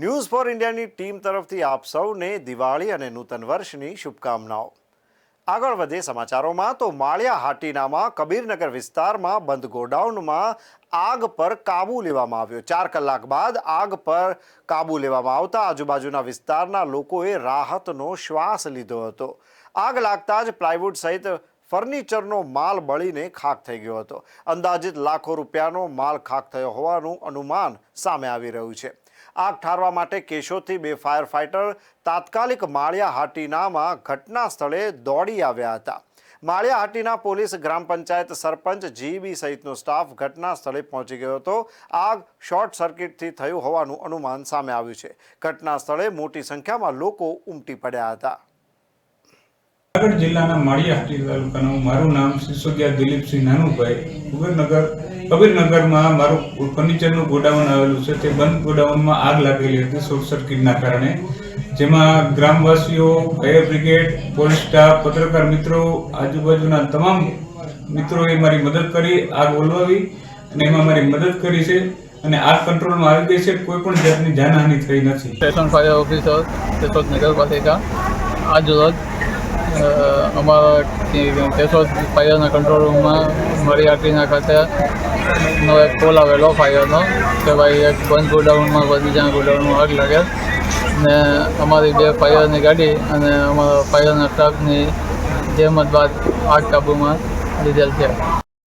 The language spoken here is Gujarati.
ન્યૂઝ ફોર ઇન્ડિયાની ટીમ તરફથી આપ સૌને દિવાળી અને નૂતન વર્ષની શુભકામનાઓ. આગળ વધે સમાચારોમાં તો માળિયા હાટીનામાં કબીરનગર વિસ્તારમાં બંધ ગોડાઉનમાં આગ પર કાબુ લેવામાં આવ્યો. ચાર કલાક બાદ આગ પર કાબુ લેવામાં આવતા આજુબાજુના વિસ્તારના લોકોએ રાહતનો શ્વાસ લીધો હતો. આગ લાગતા જ પ્લાયવુડ સહિત ફર્નિચરનો માલ બળીને ખાક થઈ ગયો હતો. અંદાજિત લાખો રૂપિયાનો માલ ખાક થયો હોવાનું અનુમાન સામે આવી રહ્યું છે. આગ ઠારવા માટે કેશોદથી બે ફાયર ફાઇટર તાત્કાલિક માળિયા હાટીનામાં ઘટના સ્થળે દોડી આવ્યા હતા. માળિયા હાટીના પોલીસ ગ્રામ પંચાયત સરપંચ જીબી સહિતનો સ્ટાફ ઘટના સ્થળે પહોંચી ગયો હતો. આગ શોર્ટ સર્કિટથી થયું હોવાનું અનુમાન સામે આવ્યું છે. ઘટના સ્થળે મોટી સંખ્યામાં લોકો ઉમટી પડ્યા હતા. જુનાગઢ જિલ્લાના માળિયાહાટી તાલુકાનું મારું નામ સિસોદિયા દિલીપસિંહ નાનુભાઈ. કબીરનગર, કબીરનગરમાં મારું ફર્નિચરનું ગોડાઉન આવેલું છે. તે બંધ ગોડાઉનમાં આગ લાગેલી હતી શોર્ટ સર્કિટના કારણે. જેમાં ગ્રામવાસીઓ, ફાયર બ્રિગેડ, પોલીસ સ્ટાફ, પત્રકાર મિત્રો, આજુબાજુના તમામ મિત્રોએ મારી મદદ કરી, આગ ઓલવાવી અને એમાં મારી મદદ કરી છે અને આગ કંટ્રોલમાં આવી ગઈ છે. કોઈ પણ જાતની જાનહાનિ થઈ નથી. સ્ટેશન ફાયર ઓફિસર નગરપાલિકા. આજ રોજ અમારા કેશોદ ફાયરના કંટ્રોલ રૂમમાં મારી આટીના ખાતે નો એક કોલ આવેલો ફાયરનો કે ભાઈ એક બંધ ગોડાઉનમાં બીજા ગોડાઉનમાં આગ લાગે. ને અમારી બે ફાયરની ગાડી અને અમારા ફાયરના સ્ટાફની જ બાદ આગ કાબૂમાં લીધેલ છે.